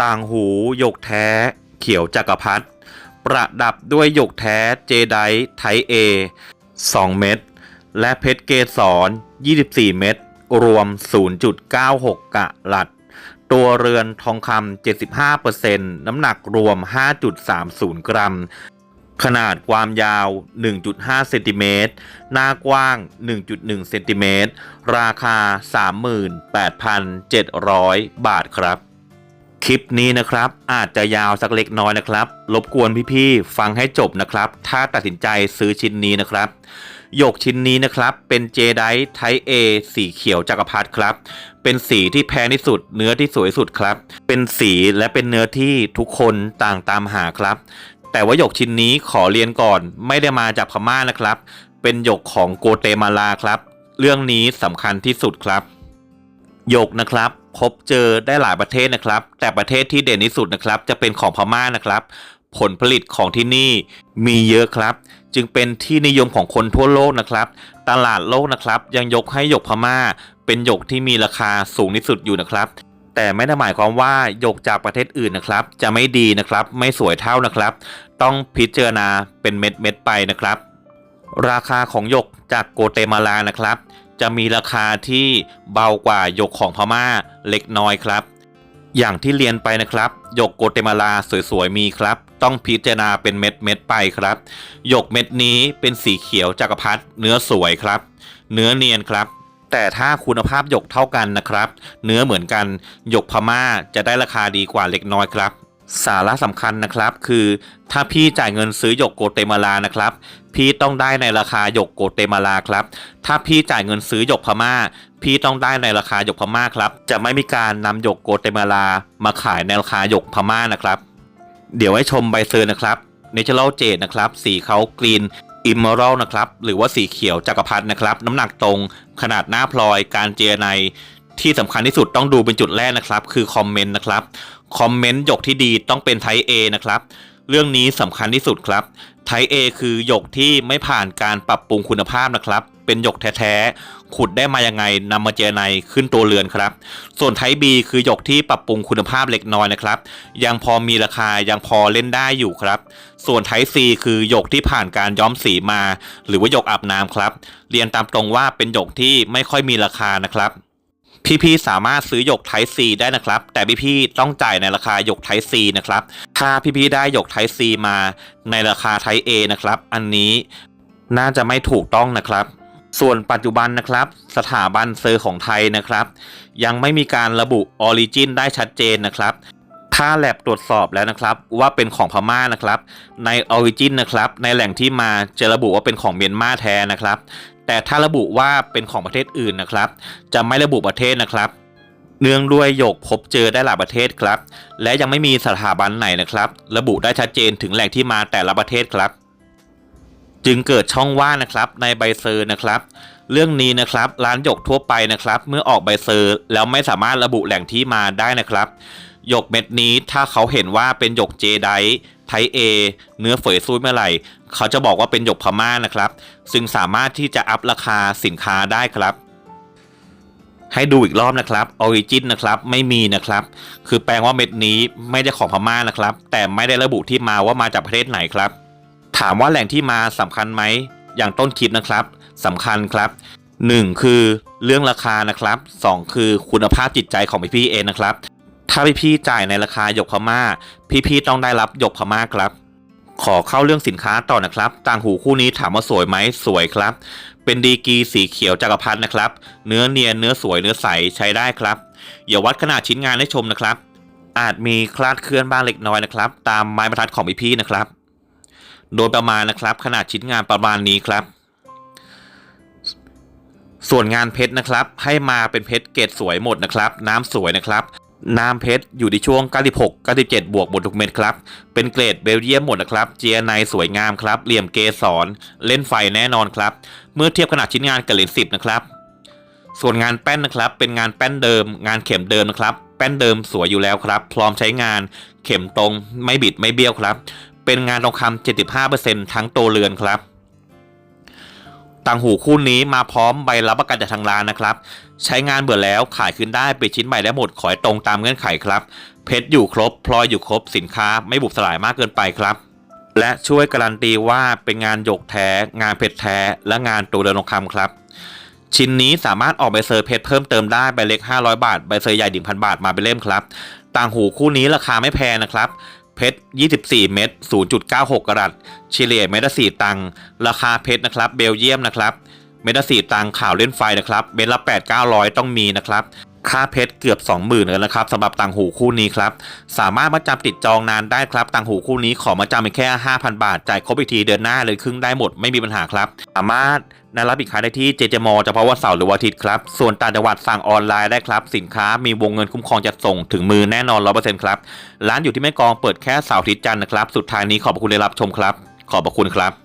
ต่างหูหยกแท้ เขียวจักรพรรดิประดับด้วยหยกแท้เจไดไทเอ 2 เม็ดและเพชรเกสร 24 เม็ดรวม 0.96 กะลัด ตัวเรือนทองคำ75%น้ำหนักรวม 5.30 กรัม ขนาดความยาว 1.5 เซนติเมตร หน้ากว้าง 1.1 เซนติเมตร ราคา 38,700 บาทครับ คลิปนี้นะครับ อาจจะยาวสักเล็กน้อยนะครับ รบกวนพี่ๆฟังให้จบนะครับ ถ้าตัดสินใจซื้อชิ้นนี้นะครับหยกชิ้นนี้นะครับเป็นเจไดไทเอสีเขียวจักรพรรดิครับ เป็นสีที่แพงที่สุด เนื้อที่สวยสุดครับ เป็นสีและเป็นเนื้อที่ทุกคนต่างตามหาครับ แต่ว่าหยกชิ้นนี้ขอเรียนก่อนไม่ได้มาจากพม่านะครับ เป็นหยกของโกเตมาลาครับ เรื่องนี้สำคัญที่สุดครับหยกนะครับ พบเจอได้หลายประเทศนะครับ แต่ประเทศที่เด่นที่สุดนะครับ จะเป็นของพม่านะครับ ผลผลิตของที่นี่มีเยอะครับ จึงเป็นที่นิยมของคนทั่วโลกนะครับ ตลาดโลกนะครับ ยังยกให้หยกพม่า เป็นหยกที่มีราคาสูงที่สุดอยู่นะครับ แต่ไม่ได้หมายความว่าหยกจากประเทศอื่นนะครับ จะไม่ดีนะครับ ไม่สวยเท่านะครับ ต้องพิจารณาเป็นเม็ดเม็ดๆไปนะครับ ราคาของหยกจากโกเตมาลานะครับ จะมีราคาที่เบากว่าหยกของพม่าเล็กน้อยครับ อย่างที่เรียนไปนะครับหยกโกเตมาลาสวยๆมีครับ ต้องพิจารณาเป็นเม็ดเม็ดๆไปครับหยกเม็ดนี้เป็นสีเขียวจักรพรรดิเนื้อสวยครับ เนื้อเนียนครับ แต่ถ้าคุณภาพหยกเท่ากันนะครับ เนื้อเหมือนกันหยกพม่าจะได้ราคาดีกว่าเล็กน้อยครับ สาระสำคัญนะครับคือถ้าพี่จ่ายเงินซื้อหยกโกเตมาลานะครับ พี่ต้องได้ในราคาหยกโกเตมาลาครับ ถ้าพี่จ่ายเงินซื้อหยกพม่า พี่ต้องได้ในราคาหยกพม่าครับ จะไม่มีการนำหยกโกเตมาลามาขายในราคาหยกพม่านะครับ เดี๋ยวให้ชมใบเซอร์นะครับ Natural Jade นะครับ สีเขากรีนอิมเมอรัลนะครับ หรือว่าสีเขียวจักรพรรดินะครับ น้ำหนักตรงขนาดหน้าพลอยการเจียใน ที่สำคัญที่สุดต้องดูเป็นจุดแรกนะครับ คือคอมเมนต์นะครับคอมเมนต์หยกที่ดีต้องเป็นไท A นะครับ เรื่องนี้สำคัญที่สุดครับไท A คือหยกที่ไม่ผ่านการปรับปรุงคุณภาพนะครับ เป็นหยกแท้ๆขุดได้มายังไงนำมาเจรในขึ้นตัวเรือนครับ ส่วนไท B คือหยกที่ปรับปรุงคุณภาพเล็กน้อยนะครับ ยังพอมีราคายังพอเล่นได้อยู่ครับ ส่วนไท C คือหยกที่ผ่านการย้อมสีมา หรือว่าหยกอาบน้ำครับ เรียนตามตรงว่าเป็นหยกที่ไม่ค่อยมีราคานะครับ พี่ๆสามารถซื้อหยกไทซีได้นะครับ แต่พี่ๆต้องจ่ายในราคาหยกไทซีนะครับถ้าพี่ๆได้หยกไทซีมาในราคาไทเอนะครับ อันนี้น่าจะไม่ถูกต้องนะครับ ส่วนปัจจุบันนะครับ สถาบันเซอร์ของไทยนะครับ ยังไม่มีการระบุออริจินได้ชัดเจนนะครับถ้าแลบตรวจสอบแล้วนะครับว่าเป็นของพม่านะครับ ในออริจินนะครับ ในแหล่งที่มาจะระบุว่าเป็นของเมียนมาแท้นะครับ แต่ถ้าระบุว่าเป็นของประเทศอื่นนะครับ จะไม่ระบุประเทศนะครับ เนื่องด้วยหยกพบเจอได้หลายประเทศครับ และยังไม่มีสถาบันไหนนะครับ ระบุได้ชัดเจนถึงแหล่งที่มาแต่ละประเทศครับ จึงเกิดช่องว่างนะครับในใบเซอร์นะครับ เรื่องนี้นะครับร้านหยกทั่วไปนะครับ เมื่อออกใบเซอร์แล้วไม่สามารถระบุแหล่งที่มาได้นะครับหยกเม็ดนี้ถ้าเขาเห็นว่าเป็นหยกเจได ไทเอเนื้อเฟยซุยเมื่อไหร่ เขาจะบอกว่าเป็นหยกพม่านะครับ ซึ่งสามารถที่จะอัพราคาสินค้าได้ครับ ให้ดูอีกรอบนะครับออริจินนะครับไม่มีนะครับ คือแปลว่าเม็ดนี้ไม่ได้ของพม่านะครับ แต่ไม่ได้ระบุที่มาว่ามาจากประเทศไหนครับ ถามว่าแหล่งที่มาสำคัญไหมอย่างต้นคลิปนะครับสำคัญครับ 1 คือเรื่องราคานะครับ 2 คือคุณภาพจิตใจของพี่เอนะครับ ถ้าพี่ๆจ่ายในราคาหยกพม่า พี่ๆต้องได้รับหยกพม่าครับ ขอเข้าเรื่องสินค้าต่อนะครับ ต่างหูคู่นี้ถามว่าสวยไหมสวยครับ เป็นดีกรีสีเขียวจักรพรรดินะครับ เนื้อเนียนเนื้อสวยเนื้อใสใช้ได้ครับ อย่าวัดขนาดชิ้นงานให้ชมนะครับ อาจมีคลาดเคลื่อนบ้างเล็กน้อยนะครับ ตามไม้บรรทัดของพี่ๆนะครับ โดยประมาณนะครับ ขนาดชิ้นงานประมาณนี้ครับส่วนงานเพชรนะครับ ให้มาเป็นเพชรเกรดสวยหมดนะครับ น้ำสวยนะครับ น้ำเพชรอยู่ในช่วง 96 97 บวกหมดทุกเม็ดครับ เป็นเกรดเบลเยียมหมดนะครับ เจียไนสวยงามครับ เหลี่ยมเกสร เล่นไฟแน่นอนครับ เมื่อเทียบขนาดชิ้นงานกับเหรียญ10 นะครับ ส่วนงานแป้นนะครับ เป็นงานแป้นเดิม งานเข็มเดิมนะครับ แป้นเดิมสวยอยู่แล้วครับ พร้อมใช้งาน เข็มตรง ไม่บิดไม่เบี้ยวครับ เป็นงานทองคำ75%ทั้งตัวเรือนครับ ต่างหูคู่นี้มาพร้อมใบรับประกันจากทางร้านนะครับ ใช้งานเบื่อแล้วขายคืนได้ไปชิ้นใหม่ได้หมดขอให้ตรงตามเงื่อนไขครับ เพชรอยู่ครบพลอยอยู่ครบสินค้าไม่บุบสลายมากเกินไปครับ และช่วยการันตีว่าเป็นงานหยกแท้ งานเพชรแท้ และงานตัวเรือนทองคำครับ ชิ้นนี้สามารถออกใบเซอร์เพชรเพิ่มเติมได้ใบเล็ก 500 บาทใบเซอร์ใหญ่1 0 0 0บาทมาเป็นเล่มครับ ต่างหูคู่นี้ราคาไม่แพงนะครับเพชร 24 เม็ด0.96 กรัตเฉลี่ยเม็ดละ4ตังค์ ราคาเพชรนะครับ เบลเยียมนะครับ เม็ดละ4ตังข่าวเล่นไฟนะครับเม็ดละ8 900 ต้องมีนะครับค่าเพชรเกือบ 20,000เลยนะครับสำหรับต่างหูคู่นี้ครับสามารถมาจำติดจองนานได้ครับต่างหูคู่นี้ขอมาจำเป็นแค่ 5,000 บาท จ่ายครบอีกทีเดือนหน้าเลยครึ่งได้หมดไม่มีปัญหาครับ สามารถนัดรับอีกครั้งได้ที่เจเจมอเฉพาะวันเสาร์หรือวันอาทิตย์ครับ ส่วนต่างจังหวัดสั่งออนไลน์ได้ครับ สินค้ามีวงเงินคุ้มครองจัดส่งถึงมือแน่นอน 100%ครับร้านอยู่ที่แม่กองเปิดแค่เสาร์อาทิตย์จันทร์นะครับสุดท้ายนี้ขอบคุณได้รับชมครับ ขอบคุณครับ